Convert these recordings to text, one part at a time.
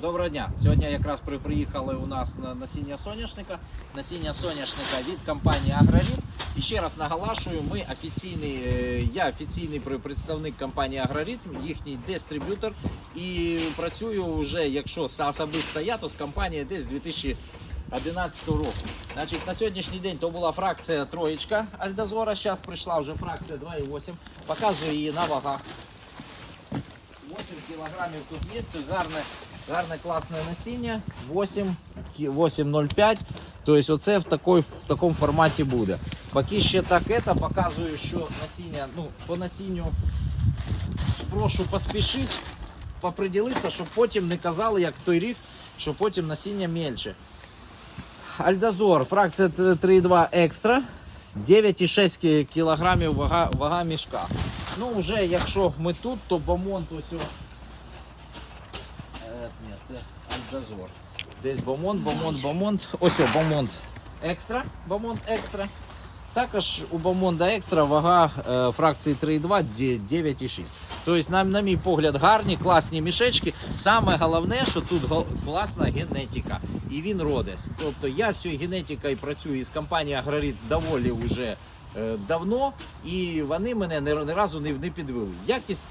Доброго дня. Сьогодні якраз приїхали у нас на насіння соняшника. Насіння соняшника від компанії Аграріт. І ще раз наголошую, ми офіційний, е, я офіційний представник компанії Аграріт, їхній дистриб'ютор. І працюю вже, якщо особисто я, то з компанією десь з 2011 року. Значить, на сьогоднішній день то була фракція троєчка Альдозора. Зараз прийшла вже фракція 2,8. Показую її на вагах. 8 кілограмів тут є, гарне, гарне класне насіння. 8, кі- 8,05. Тобто оце в, такой, в такому форматі буде. Поки ще так это, показую, що насіння, ну, по насінню прошу поспішити, поприділитися, щоб потім не казали, як той рік, що потім насіння мельче. Альдозор, фракція 3,2 екстра. 9,6 кілограмів вага, вага мішка. Ну, вже якщо ми тут, то бомонд ось. Е, ні, це Альдозор. Десь бомонд, бомонд, бомонд. Ось о, бомонд екстра. Бомонд екстра. Також у бомонда екстра вага е, фракції 3,2 де- 9,6. Тобто, на, на мій погляд, гарні, класні мішечки. Саме головне, що тут класна генетика. І він родес. Тобто я з цією генетикою працюю із компанією Аграріт доволі вже е, давно, і вони мене ні, ні разу не, не підвели. Якість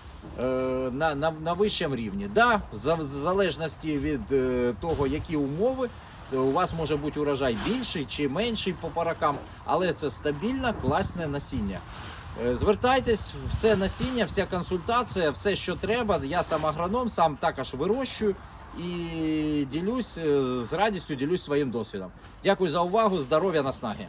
на, на, на вищому рівні. Да, в залежності від е, того, які умови. е, У вас може бути урожай більший чи менший по паракам, але це стабільне, класне насіння. Е, Звертайтесь, все насіння, вся консультація, все, що треба. Я сам агроном, сам також вирощую і ділюсь е, з радістю, ділюсь своїм досвідом. Дякую за увагу, здоров'я, наснаги.